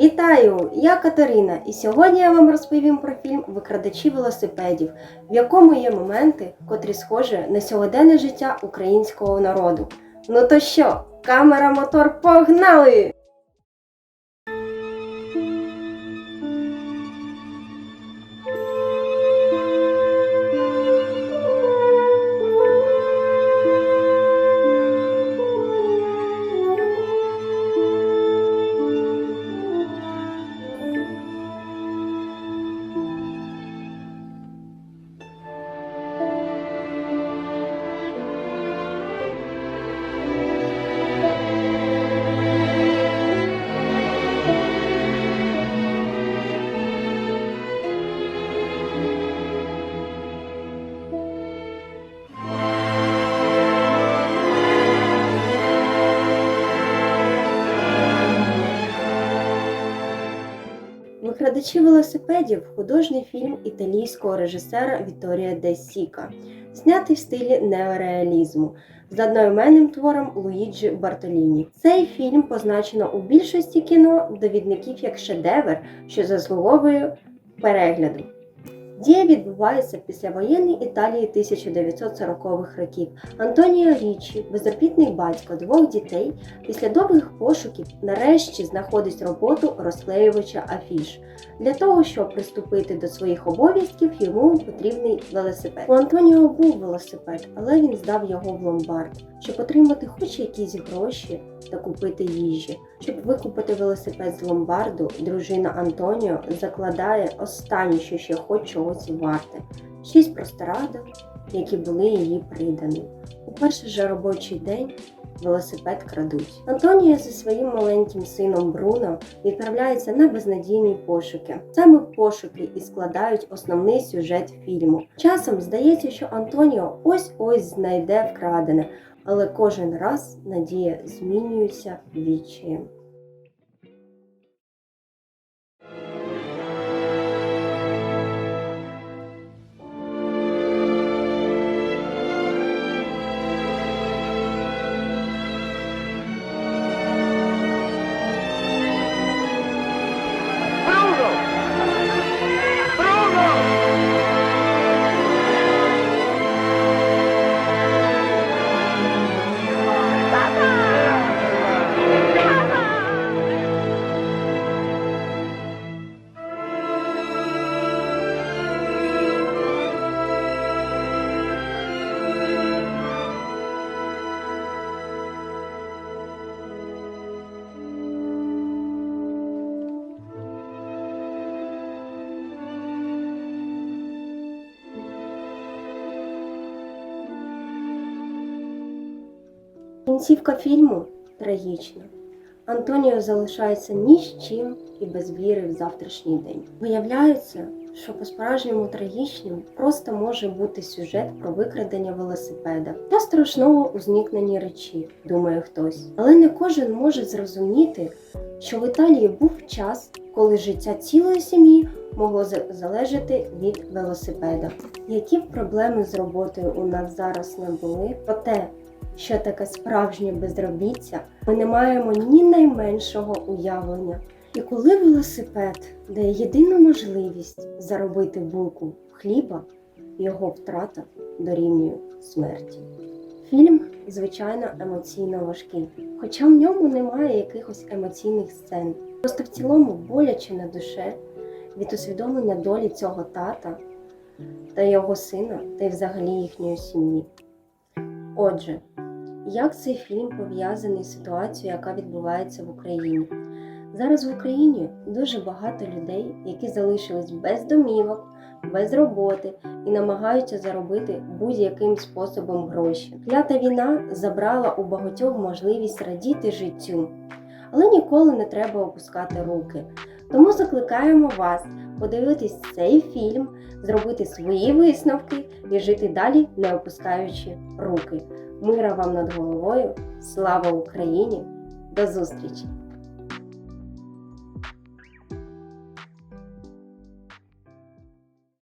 Вітаю! Я Катерина, і сьогодні я вам розповім про фільм Викрадачі велосипедів, в якому є моменти, котрі схожі на сьогоденне життя українського народу. Ну то що, камера, мотор, погнали! Викрадачі велосипедів художній фільм італійського режисера Віторія Де Сіка, знятий в стилі неореалізму з одноіменним твором Луїджі Бартоліні. Цей фільм позначено у більшості кіно довідників як шедевр, що заслуговує перегляду. Дія відбувається в післявоєнній Італії 1940-х років. Антоніо Річі, безробітний батько двох дітей, після довгих пошуків нарешті знаходить роботу розклеювача афіш. Для того, щоб приступити до своїх обов'язків, йому потрібний велосипед. У Антоніо був велосипед, але він здав його в ломбард, щоб отримати хоч якісь гроші та купити їжі. Щоб викупити велосипед з ломбарду, дружина Антоніо закладає останнє, що ще хоч чогось варте шість простирадок, які були її придані. У перший же робочий день велосипед крадуть. Антонія зі своїм маленьким сином Бруно відправляється на безнадійні пошуки. Саме пошуки і складають основний сюжет фільму. Часом здається, що Антоніо ось-ось знайде вкрадене, але кожен раз надія змінюється відчаєм. Кінцівка фільму трагічна. Антоніо залишається ні з чим і без віри в завтрашній день. Виявляється, що по-справжньому трагічним просто може бути сюжет про викрадення велосипеда та страшного у зникненні речі, думає хтось. Але не кожен може зрозуміти, що в Італії був час, коли життя цілої сім'ї могло залежати від велосипеда. Які б проблеми з роботою у нас зараз не були, проте що таке справжнє безробіття, ми не маємо ні найменшого уявлення. І коли велосипед дає єдину можливість заробити булку хліба, його втрата дорівнює смерті. Фільм, звичайно, емоційно важкий, хоча в ньому немає якихось емоційних сцен. Просто в цілому боляче на душе від усвідомлення долі цього тата та його сина, та й взагалі їхньої сім'ї. Отже, як цей фільм пов'язаний з ситуацією, яка відбувається в Україні? Зараз в Україні дуже багато людей, які залишились без домівок, без роботи і намагаються заробити будь-яким способом гроші. Клята війна забрала у багатьох можливість радіти життю, але ніколи не треба опускати руки. Тому закликаємо вас подивитись цей фільм, зробити свої висновки і жити далі, не опускаючи руки. Мира вам над головою, слава Україні! До зустрічі!